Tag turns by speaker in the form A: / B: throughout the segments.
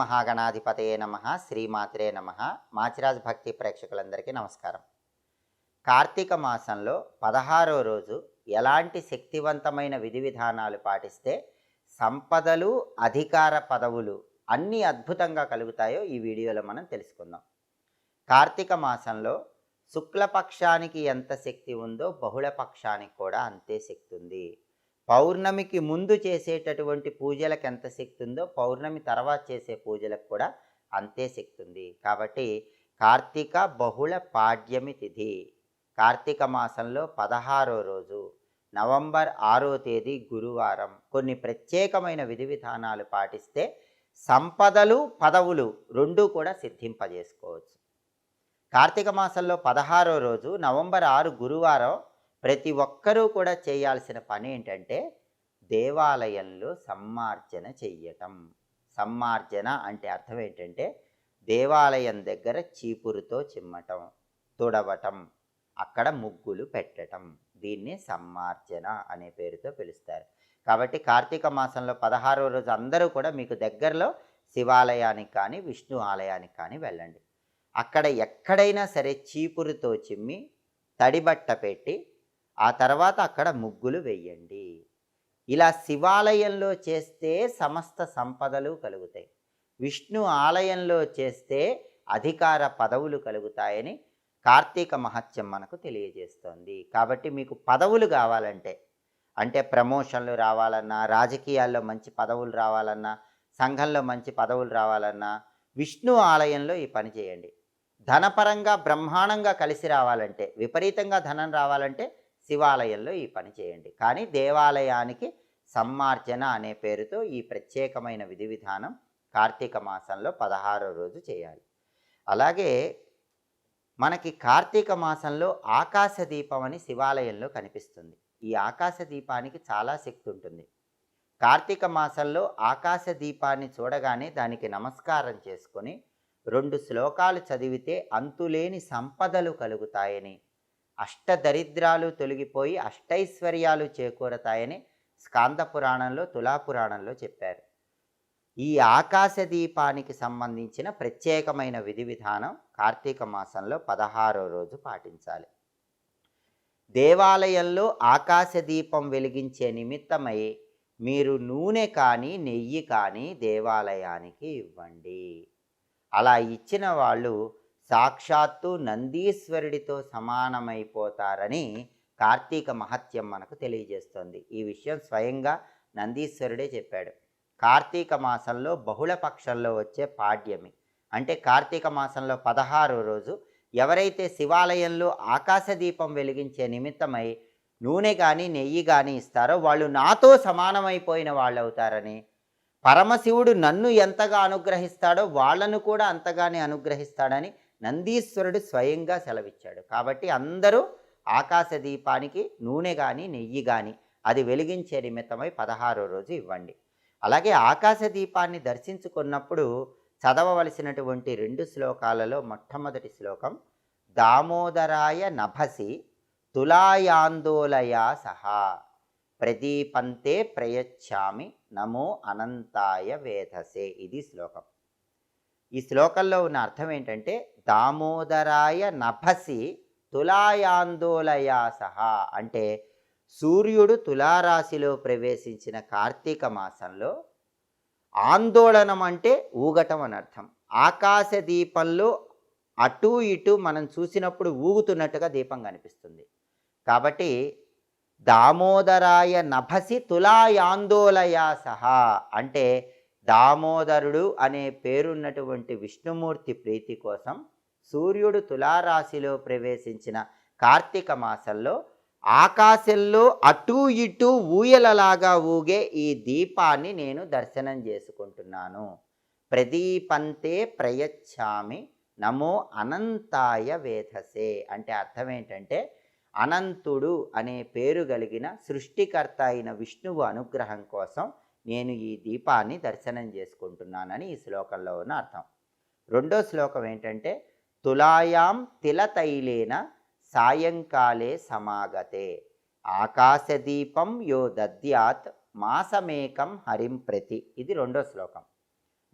A: మహాగణాధిపతయే నమ శ్రీమాత్రే నమ. మాచిరాజ్ భక్తి ప్రేక్షకులందరికీ నమస్కారం. కార్తీక మాసంలో పదహారో రోజు ఎలాంటి శక్తివంతమైన విధి విధానాలు పాటిస్తే సంపదలు అధికార పదవులు అన్నీ అద్భుతంగా కలుగుతాయో ఈ వీడియోలో మనం తెలుసుకుందాం. కార్తీక మాసంలో శుక్లపక్షానికి ఎంత శక్తి ఉందో బహుళ పక్షానికి కూడా అంతే శక్తి ఉంది. పౌర్ణమికి ముందు చేసేటటువంటి పూజలకు ఎంత శక్తి ఉందో పౌర్ణమి తర్వాత చేసే పూజలకు కూడా అంతే శక్తి ఉంది కాబట్టి కార్తీక బహుళ పాడ్యమి తిథి కార్తీక మాసంలో పదహారో రోజు నవంబర్ ఆరో తేదీ గురువారం. కొన్ని ప్రత్యేకమైన విధి విధానాలు పాటిస్తే సంపదలు పదవులు రెండూ కూడా సిద్ధింపజేసుకోవచ్చు. కార్తీక మాసంలో పదహారో రోజు నవంబర్ ఆరు గురువారం ప్రతి ఒక్కరూ కూడా చేయాల్సిన పని ఏంటంటే దేవాలయంలో సమ్మార్జన చెయ్యటం. సమ్మార్జన అంటే అర్థం ఏంటంటే దేవాలయం దగ్గర చీపురుతో చిమ్మటం తుడవటం అక్కడ ముగ్గులు పెట్టటం. దీన్ని సమ్మార్జన అనే పేరుతో పిలుస్తారు. కాబట్టి కార్తీక మాసంలో పదహారో రోజు అందరూ కూడా మీకు దగ్గరలో శివాలయానికి కానీ విష్ణు ఆలయానికి కానీ వెళ్ళండి. అక్కడ ఎక్కడైనా సరే చీపురుతో చిమ్మి తడిబట్ట పెట్టి ఆ తర్వాత అక్కడ ముగ్గులు వెయ్యండి ఇలా శివాలయంలో చేస్తే సమస్త సంపదలు కలుగుతాయి. విష్ణు ఆలయంలో చేస్తే అధికార పదవులు కలుగుతాయని కార్తీక మహత్యం మనకు తెలియజేస్తోంది. కాబట్టి మీకు పదవులు కావాలంటే అంటే ప్రమోషన్లు రావాలన్నా రాజకీయాల్లో మంచి పదవులు రావాలన్నా సంఘంలో మంచి పదవులు రావాలన్నా విష్ణు ఆలయంలో ఈ పని చేయండి. ధనపరంగా బ్రహ్మాండంగా కలిసి రావాలంటే విపరీతంగా ధనం రావాలంటే శివాలయంలో ఈ పని చేయండి. కానీ దేవాలయానికి సమ్మార్జన అనే పేరుతో ఈ ప్రత్యేకమైన విధి విధానం కార్తీక మాసంలో పదహారో రోజు చేయాలి. అలాగే మనకి కార్తీక మాసంలో ఆకాశ దీపం అని శివాలయంలో కనిపిస్తుంది. ఈ ఆకాశ దీపానికి చాలా శక్తి ఉంటుంది. కార్తీక మాసంలో ఆకాశ దీపాన్ని చూడగానే దానికి నమస్కారం చేసుకొని రెండు శ్లోకాలు చదివితే అంతులేని సంపదలు కలుగుతాయని అష్టదరిద్రాలు తొలగిపోయి అష్టైశ్వర్యాలు చేకూరతాయని స్కాంద పురాణంలో తులాపురాణంలో చెప్పారు. ఈ ఆకాశ దీపానికి సంబంధించిన ప్రత్యేకమైన విధి విధానం కార్తీక మాసంలో పదహారో రోజు పాటించాలి. దేవాలయంలో ఆకాశ దీపం వెలిగించే నిమిత్తమై మీరు నూనె కానీ నెయ్యి కానీ దేవాలయానికి ఇవ్వండి. అలా ఇచ్చిన వాళ్ళు సాక్షాత్తు నందీశ్వరుడితో సమానమైపోతారని కార్తీక మహత్యం మనకు తెలియజేస్తుంది. ఈ విషయం స్వయంగా నందీశ్వరుడే చెప్పాడు. కార్తీక మాసంలో బహుళ పక్షంలో వచ్చే పాడ్యమి. అంటే కార్తీక మాసంలో పదహారో రోజు ఎవరైతే శివాలయంలో ఆకాశ దీపం వెలిగించే నిమిత్తమై నూనె కానీ నెయ్యి కానీ ఇస్తారో వాళ్ళు నాతో సమానమైపోయిన వాళ్ళు అవుతారని పరమశివుడు నన్ను ఎంతగా అనుగ్రహిస్తాడో వాళ్ళను కూడా అంతగానే అనుగ్రహిస్తాడని నందీశ్వరుడు స్వయంగా సెలవిచ్చాడు. కాబట్టి అందరూ ఆకాశ దీపానికి నూనె కానీ నెయ్యి కానీ అది వెలిగించే నిమిత్తమై పదహారో రోజు ఇవ్వండి. అలాగే ఆకాశ దీపాన్ని దర్శించుకున్నప్పుడు చదవవలసినటువంటి రెండు శ్లోకాలలో మొట్టమొదటి శ్లోకం దామోదరాయ నభసి తులాయాందోలయా సహా ప్రదీపంతే ప్రయచ్చామి నమో అనంతాయ వేధసే ఇది శ్లోకం. ఈ శ్లోకంలో ఉన్న అర్థం ఏంటంటే దామోదరాయ నభసి తులాయాందోలయా సహా అంటే సూర్యుడు తులారాశిలో ప్రవేశించిన కార్తీక మాసంలో ఆందోళనం అంటే ఊగటం అని అర్థం. ఆకాశ దీపంలో అటు ఇటు మనం చూసినప్పుడు ఊగుతున్నట్టుగా దీపం కనిపిస్తుంది. కాబట్టి దామోదరాయ నభసి తులాయాందోలయా సహా అంటే దామోదరుడు అనే పేరున్నటువంటి విష్ణుమూర్తి ప్రీతి కోసం సూర్యుడు తులారాశిలో ప్రవేశించిన కార్తీక మాసంలో ఆకాశంలో అటు ఇటు ఊయలలాగా ఊగే ఈ దీపాన్ని నేను దర్శనం చేసుకుంటున్నాను. ప్రదీపంతే ప్రయచ్ఛామి నమో అనంతాయ వేధసే అంటే అర్థం ఏంటంటే అనంతుడు అనే పేరు కలిగిన సృష్టికర్త అయిన విష్ణువు అనుగ్రహం కోసం నేను ఈ దీపాన్ని దర్శనం చేసుకుంటున్నానని ఈ శ్లోకంలో ఉన్న అర్థం. రెండో శ్లోకం ఏంటంటే తులాయాం తిలతైలేన సాయంకాలే సమాగతే. ఆకాశదీపం యో దద్యాత్ మాసమేకం హరిం ప్రతి. ఇది రెండో శ్లోకం.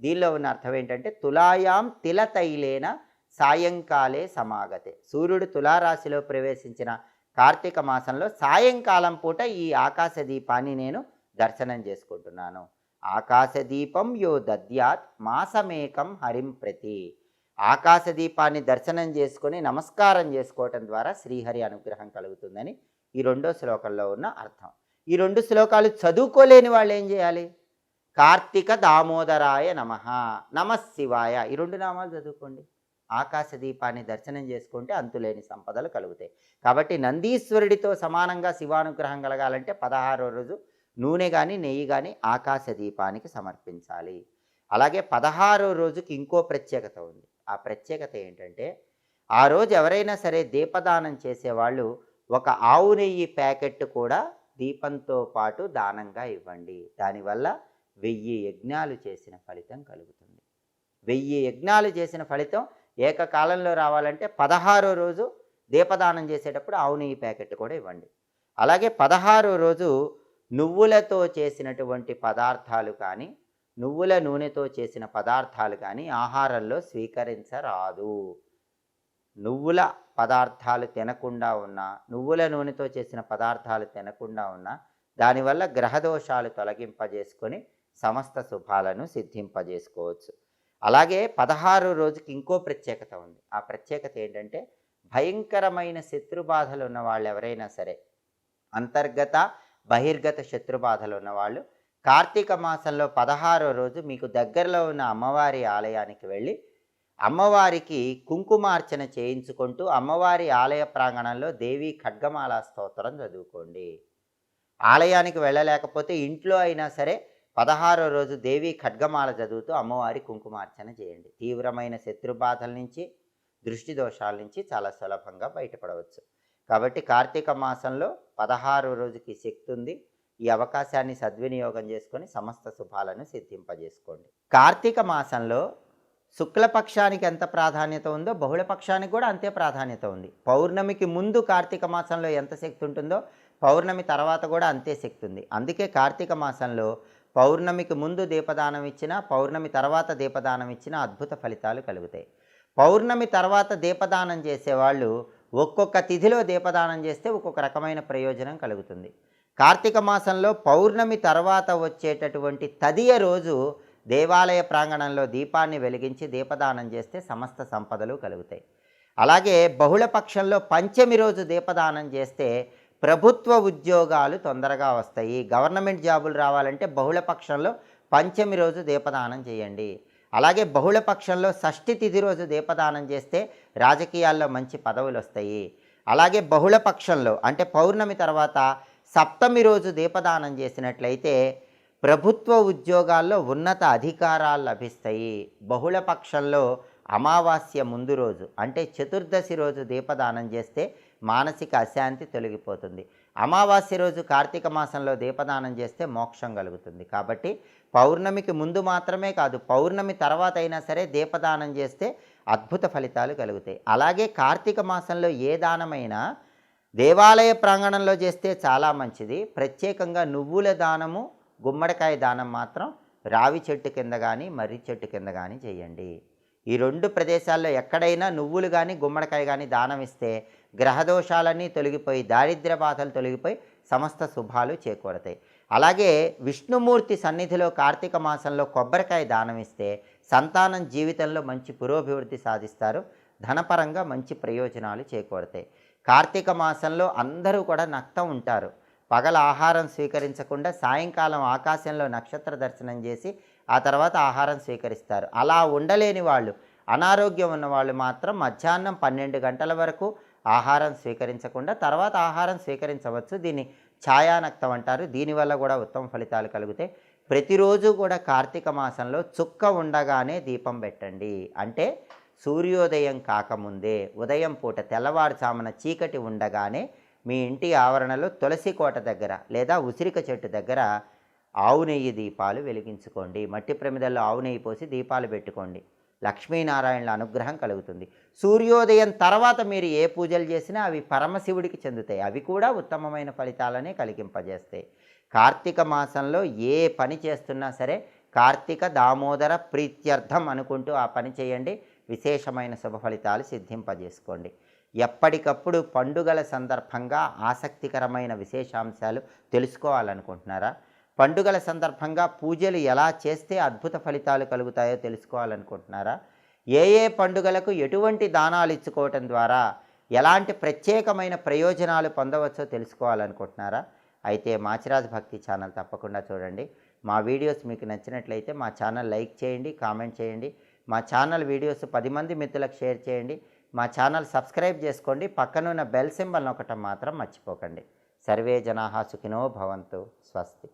A: దీనిలో ఉన్న అర్థం ఏంటంటే తులాయాం తిల తైలేన సాయంకాలే సమాగతే. సూర్యుడు తులారాశిలో ప్రవేశించిన కార్తీక మాసంలో సాయంకాలం పూట ఈ ఆకాశ దీపాన్ని నేను దర్శనం చేసుకుంటున్నాను. ఆకాశదీపం యో దద్యాత్ మాసమేకం హరిం ప్రతి. ఆకాశదీపాన్ని దర్శనం చేసుకొని నమస్కారం చేసుకోవటం ద్వారా శ్రీహరి అనుగ్రహం కలుగుతుందని ఈ రెండో శ్లోకంలో ఉన్న అర్థం. ఈ రెండు శ్లోకాలు చదువుకోలేని వాళ్ళు ఏం చేయాలి? కార్తీక దామోదరాయ నమ నమ శివాయ. ఈ రెండు నామాలు చదువుకోండి. ఆకాశ దీపాన్ని దర్శనం చేసుకుంటే అంతులేని సంపదలు కలుగుతాయి. కాబట్టి నందీశ్వరుడితో సమానంగా శివానుగ్రహం కలగాలంటే పదహారో రోజు నూనె కానీ నెయ్యి కానీ ఆకాశ దీపానికి సమర్పించాలి. అలాగే పదహారో రోజుకి ఇంకో ప్రత్యేకత ఉంది. ఆ ప్రత్యేకత ఏంటంటే ఆ రోజు ఎవరైనా సరే దీపదానం చేసేవాళ్ళు ఒక ఆవు నెయ్యి ప్యాకెట్ కూడా దీపంతో పాటు దానంగా ఇవ్వండి. దానివల్ల వెయ్యి యజ్ఞాలు చేసిన ఫలితం కలుగుతుంది. వెయ్యి యజ్ఞాలు చేసిన ఫలితం ఏకకాలంలో రావాలంటే పదహారో రోజు దీపదానం చేసేటప్పుడు ఆవు నెయ్యి ప్యాకెట్ కూడా ఇవ్వండి. అలాగే పదహారో రోజు నువ్వులతో చేసినటువంటి పదార్థాలు కానీ నువ్వుల నూనెతో చేసిన పదార్థాలు కానీ ఆహారంలో స్వీకరించరాదు. నువ్వుల పదార్థాలు తినకుండా ఉన్నా నువ్వుల నూనెతో చేసిన పదార్థాలు తినకుండా ఉన్నా దానివల్ల గ్రహదోషాలు తొలగింపజేసుకొని సమస్త శుభాలను సిద్ధింపజేసుకోవచ్చు. అలాగే పదహారు రోజుకి ఇంకో ప్రత్యేకత ఉంది. ఆ ప్రత్యేకత ఏంటంటే భయంకరమైన శత్రుబాధలు ఉన్న వాళ్ళు ఎవరైనా సరే అంతర్గత బహిర్గత శత్రుబాధలు ఉన్నవాళ్ళు కార్తీక మాసంలో పదహారో రోజు మీకు దగ్గరలో ఉన్న అమ్మవారి ఆలయానికి వెళ్ళి అమ్మవారికి కుంకుమార్చన చేయించుకుంటూ అమ్మవారి ఆలయ ప్రాంగణంలో దేవి ఖడ్గమాల స్తోత్రం చదువుకోండి. ఆలయానికి వెళ్ళలేకపోతే ఇంట్లో అయినా సరే పదహారో రోజు దేవి ఖడ్గమాల చదువుతూ అమ్మవారి కుంకుమార్చన చేయండి. తీవ్రమైన శత్రుబాధల నుంచి దృష్టి దోషాల నుంచి చాలా సులభంగా బయటపడవచ్చు. కాబట్టి కార్తీక మాసంలో పదహారు రోజుకి శక్తి ఉంది ఈ అవకాశాన్ని సద్వినియోగం చేసుకొని సమస్త శుభాలను సిద్ధింపజేసుకోండి. కార్తీక మాసంలో శుక్లపక్షానికి ఎంత ప్రాధాన్యత ఉందో బహుళపక్షానికి కూడా అంతే ప్రాధాన్యత ఉంది. పౌర్ణమికి ముందు కార్తీక మాసంలో ఎంత శక్తి ఉంటుందో పౌర్ణమి తర్వాత కూడా అంతే శక్తి ఉంది. అందుకే కార్తీక మాసంలో పౌర్ణమికి ముందు దీపదానం ఇచ్చినా పౌర్ణమి తర్వాత దీపదానం ఇచ్చినా అద్భుత ఫలితాలు కలుగుతాయి. పౌర్ణమి తర్వాత దీపదానం చేసేవాళ్ళు ఒక్కొక్క తిథిలో దీపదానం చేస్తే ఒక్కొక్క రకమైన ప్రయోజనం కలుగుతుంది. కార్తీక మాసంలో పౌర్ణమి తర్వాత వచ్చేటటువంటి తదియ రోజు దేవాలయ ప్రాంగణంలో దీపాన్ని వెలిగించి దీపదానం చేస్తే సమస్త సంపదలు కలుగుతాయి. అలాగే బహుళ పక్షంలో పంచమి రోజు దీపదానం చేస్తే ప్రభుత్వ ఉద్యోగాలు తొందరగా వస్తాయి. గవర్నమెంట్ జాబులు రావాలంటే బహుళ పక్షంలో పంచమి రోజు దీపదానం చేయండి. అలాగే బహుళ పక్షంలో షష్ఠి తిథి రోజు దీపదానం చేస్తే రాజకీయాల్లో మంచి పదవులు వస్తాయి అలాగే బహుళ పక్షంలో అంటే పౌర్ణమి తర్వాత సప్తమి రోజు దీపదానం చేసినట్లయితే ప్రభుత్వ ఉద్యోగాల్లో ఉన్నత అధికారాలు లభిస్తాయి. బహుళ పక్షంలో అమావాస్య ముందు రోజు అంటే చతుర్దశి రోజు దీపదానం చేస్తే మానసిక అశాంతి తొలగిపోతుంది. అమావాస్య రోజు కార్తీక మాసంలో దీపదానం చేస్తే మోక్షం కలుగుతుంది. కాబట్టి పౌర్ణమికి ముందు మాత్రమే కాదు పౌర్ణమి తర్వాత అయినా సరే దీపదానం చేస్తే అద్భుత ఫలితాలు కలుగుతాయి. అలాగే కార్తీక మాసంలో ఏ దానమైనా దేవాలయ ప్రాంగణంలో చేస్తే చాలా మంచిది. ప్రత్యేకంగా నువ్వుల దానము గుమ్మడికాయ దానం మాత్రం రావి చెట్టు కింద కానీ మర్రి చెట్టు కింద కానీ చేయండి. ఈ రెండు ప్రదేశాల్లో ఎక్కడైనా నువ్వులు కానీ గుమ్మడికాయ కానీ దానం ఇస్తే గ్రహదోషాలన్నీ తొలగిపోయి దారిద్ర్య బాధలు తొలగిపోయి సమస్త శుభాలు చేకూడతాయి అలాగే విష్ణుమూర్తి సన్నిధిలో కార్తీక మాసంలో కొబ్బరికాయ దానం ఇస్తే సంతానం జీవితంలో మంచి పురోభివృద్ధి సాధిస్తారు. ధనపరంగా మంచి ప్రయోజనాలు చేకూడతాయి కార్తీక మాసంలో అందరూ కూడా నక్తం ఉంటారు. పగల ఆహారం స్వీకరించకుండా సాయంకాలం ఆకాశంలో నక్షత్ర దర్శనం చేసి ఆ తర్వాత ఆహారం స్వీకరిస్తారు. అలా ఉండలేని వాళ్ళు అనారోగ్యం ఉన్న వాళ్ళు మాత్రం మధ్యాహ్నం పన్నెండు గంటల వరకు ఆహారం స్వీకరించకుండా తర్వాత ఆహారం స్వీకరించవచ్చు. దీన్ని ఛాయానక్తం అంటారు. దీనివల్ల కూడా ఉత్తమ ఫలితాలు కలుగుతాయి. ప్రతిరోజు కూడా కార్తీక మాసంలో చుక్క ఉండగానే దీపం పెట్టండి. అంటే సూర్యోదయం కాకముందే ఉదయం పూట తెల్లవారుజామున చీకటి ఉండగానే మీ ఇంటి ఆవరణలో తులసి కోట దగ్గర లేదా ఉసిరిక చెట్టు దగ్గర ఆవు నెయ్యి దీపాలు వెలిగించుకోండి. మట్టి ప్రమిదల్లో ఆవు నెయ్యి పోసి దీపాలు పెట్టుకోండి. లక్ష్మీనారాయణల అనుగ్రహం కలుగుతుంది. సూర్యోదయం తర్వాత మీరు ఏ పూజలు చేసినా అవి పరమశివుడికి చెందుతాయి. అవి కూడా ఉత్తమమైన ఫలితాలనే కలిగింపజేస్తాయి. కార్తీక మాసంలో ఏ పని చేస్తున్నా సరే కార్తీక దామోదర ప్రీత్యర్థం అనుకుంటూ ఆ పని చేయండి. విశేషమైన శుభ ఫలితాలు సిద్ధింపజేసుకోండి. ఎప్పటికప్పుడు పండుగల సందర్భంగా ఆసక్తికరమైన విశేషాంశాలు తెలుసుకోవాలనుకుంటున్నారా? పండుగల సందర్భంగా పూజలు ఎలా చేస్తే అద్భుత ఫలితాలు కలుగుతాయో తెలుసుకోవాలనుకుంటున్నారా? ఏ ఏ పండుగలకు ఎటువంటి దానాలు ఇచ్చుకోవటం ద్వారా ఎలాంటి ప్రత్యేకమైన ప్రయోజనాలు పొందవచ్చో తెలుసుకోవాలనుకుంటున్నారా? అయితే మాచిరాజ్ భక్తి ఛానల్ తప్పకుండా చూడండి. మా వీడియోస్ మీకు నచ్చినట్లయితే మా ఛానల్ లైక్ చేయండి కామెంట్ చేయండి. మా ఛానల్ వీడియోస్ పది మంది మిత్రులకు షేర్ చేయండి. మా ఛానల్ సబ్స్క్రైబ్ చేసుకోండి. పక్కనున్న బెల్ సింబల్ నొక్కటం మాత్రం మర్చిపోకండి. సర్వే జనాహా సుఖినో భవంతు. స్వస్తి.